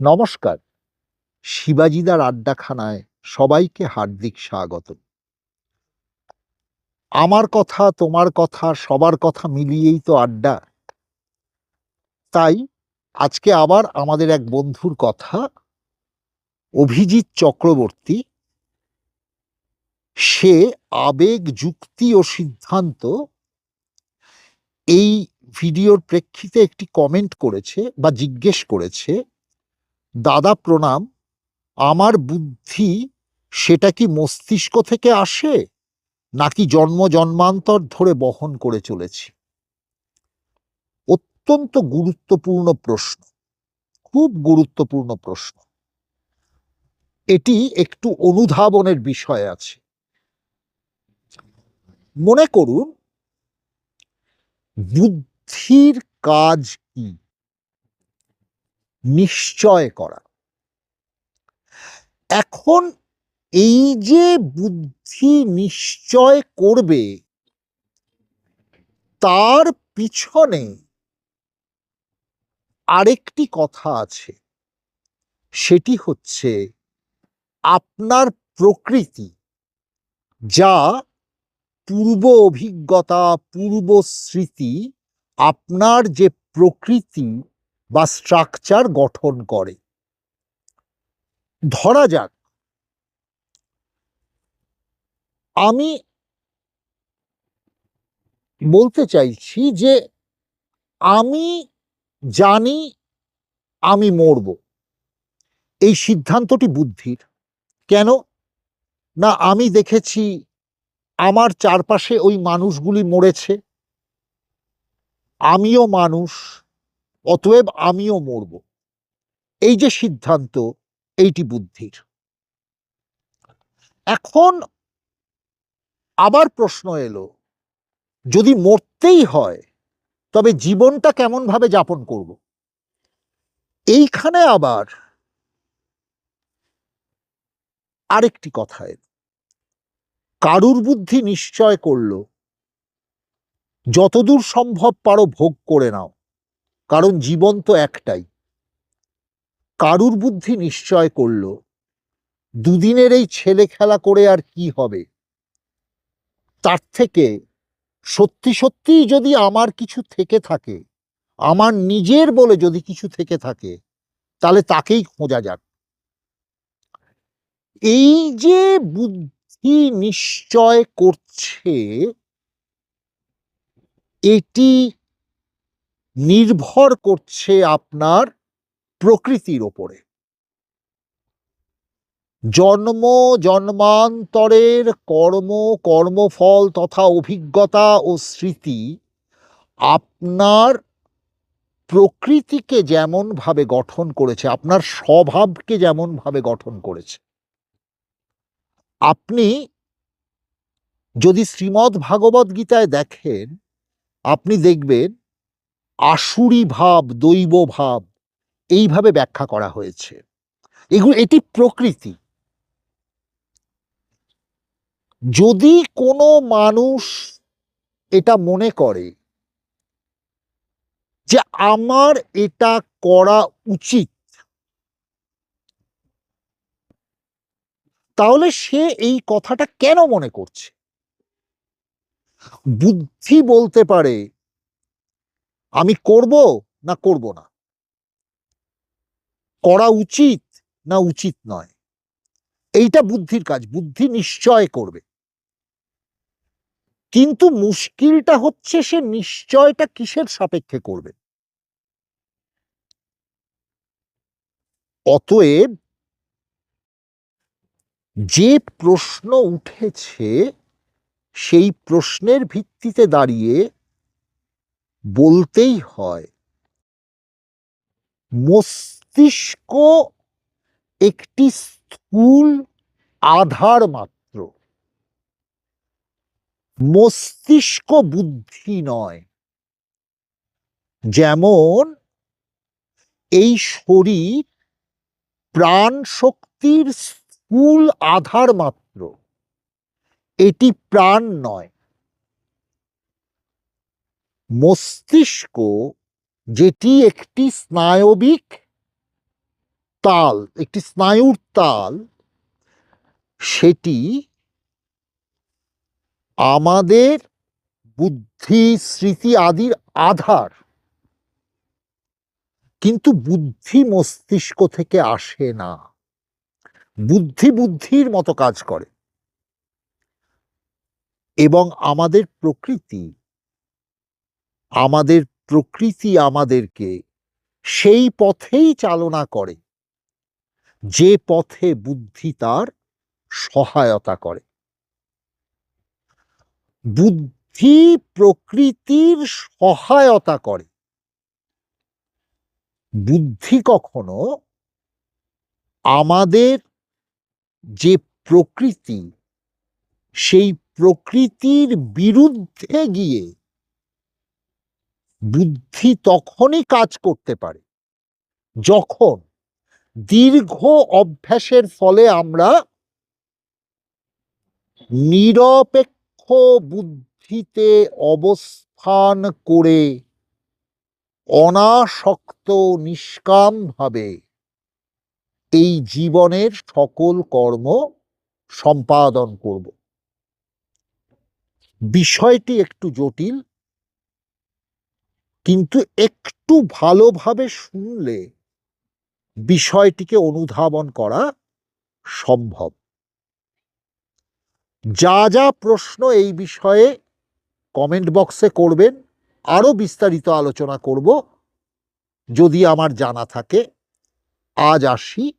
নমস্কার। শিবাজিদার আড্ডাখানায় সবাইকে হার্দিক স্বাগত আমার কথা, তোমার কথা, সবার কথা মিলিয়েই তো আড্ডা। তাই আজকে আবার আমাদের এক বন্ধুর কথা, অভিজিৎ চক্রবর্তী। সে আবেগ, যুক্তি ও সিদ্ধান্ত এই ভিডিওর প্রেক্ষিতে একটি কমেন্ট করেছে বা জিজ্ঞেস করেছে দাদা প্রণাম, আমার বুদ্ধি সেটা কি মস্তিষ্ক থেকে আসে, নাকি জন্ম জন্মান্তর ধরে বহন করে চলেছি? অত্যন্ত গুরুত্বপূর্ণ প্রশ্ন, খুব গুরুত্বপূর্ণ প্রশ্ন। এটি একটু অনুধাবনের বিষয় আছে। মনে করুন, বুদ্ধির কাজ কি? নিশ্চয় করা। এখন এই যে বুদ্ধি নিশ্চয় করবে, তার পিছনে আরেকটি কথা আছে। সেটি হচ্ছে আপনার প্রকৃতি, যা পূর্ব অভিজ্ঞতা, পূর্ব স্মৃতি, আপনার যে প্রকৃতি বা স্ট্রাকচার গঠন করে। ধরা যাক, আমি বলতে চাইছি যে আমি জানি আমি মরব। এই সিদ্ধান্তটি বুদ্ধির। কেন? না, আমি দেখেছি আমার চারপাশে ওই মানুষগুলি মরেছে। আমিও মানুষ। অতএব আমিও মরব। এই যে সিদ্ধান্ত, এইটি বুদ্ধির। এখন আবার প্রশ্ন এলো, যদি মরতেই হয়, তবে জীবনটা কেমন ভাবে যাপন করব? এইখানে আবার আরেকটি কথা এলো। কারুর বুদ্ধি নিশ্চয় করল, যতদূর সম্ভব পারো ভোগ করে নাও। কারণ জীবন তো একটাই। কারুর বুদ্ধি নিশ্চয় করল। দুদিনের এই ছেলে খেলা করে আর কি হবে? তার থেকে সত্যি সত্যিই যদি আমার কিছু থেকে থাকে, আমার নিজের বলে যদি কিছু থেকে থাকে, তাহলে তাকেই খোঁজা যাক। এই যে বুদ্ধি নিশ্চয় করছে, এটি নির্ভর করছে আপনার প্রকৃতির ওপরে। জন্ম, জন্মান্তরের কর্ম, কর্মফল তথা অভিজ্ঞতা ও স্মৃতি আপনার প্রকৃতিকে যেমনভাবে গঠন করেছে, আপনার স্বভাবকে যেমনভাবে গঠন করেছে। আপনি যদি শ্রীমদ্ ভাগবত গীতায় দেখেন, আপনি দেখবেন আসুরি ভাব, দৈব ভাব, এইভাবে ব্যাখ্যা করা হয়েছে। এগুলো, এটি প্রকৃতি। যদি কোনো মানুষ এটা মনে করে যে আমার এটা করা উচিত, তাহলে সে এই কথাটা কেন মনে করছে? বুদ্ধি বলতে পারে আমি করব না করব না? করা উচিত না উচিত নয়? এইটা বুদ্ধির কাজ, বুদ্ধি নিশ্চয় করবে। কিন্তু মুশকিলটা হচ্ছে সে নিশ্চয়টা কিসের সাপেক্ষে করবে? অতএব যে প্রশ্ন উঠেছে, সেই প্রশ্নের ভিত্তিতে দাঁড়িয়ে বলতেই হয়। মস্তিষ্ক একটি স্থূল আধার মাত্র। মস্তিষ্ক বুদ্ধি নয়। যেমন এই শরীর প্রাণ শক্তির স্থূল আধার মাত্র। এটি প্রাণ নয়। মস্তিষ্ক যেটি একটি স্নায়বিক তাল, একটি স্নায়ুর তাল, সেটি আমাদের বুদ্ধি, স্মৃতি আদির আধার। কিন্তু বুদ্ধি মস্তিষ্ক থেকে আসে না। বুদ্ধি বুদ্ধির মতো কাজ করে। এবং আমাদের প্রকৃতি আমাদের প্রকৃতি আমাদেরকে সেই পথেই চালনা করে। যে পথে বুদ্ধি তার সহায়তা করে। বুদ্ধি প্রকৃতির সহায়তা করে। বুদ্ধি কখনো আমাদের যে প্রকৃতি, সেই প্রকৃতির বিরুদ্ধে গিয়ে বুদ্ধি তখনই কাজ করতে পারে যখন দীর্ঘ অভ্যাসের ফলে আমরা নিরপেক্ষ বুদ্ধিতে অবস্থান করে অনাসক্ত, নিষ্কামভাবে এই জীবনের সকল কর্ম সম্পাদন করব। বিষয়টি একটু জটিল কিন্তু একটু ভালোভাবে শুনলে বিষয়টিকে অনুধাবন করা সম্ভব। যা যা প্রশ্ন এই বিষয়ে কমেন্ট বক্সে করবেন আরও বিস্তারিত আলোচনা করব। যদি আমার জানা থাকে, আজ আসি।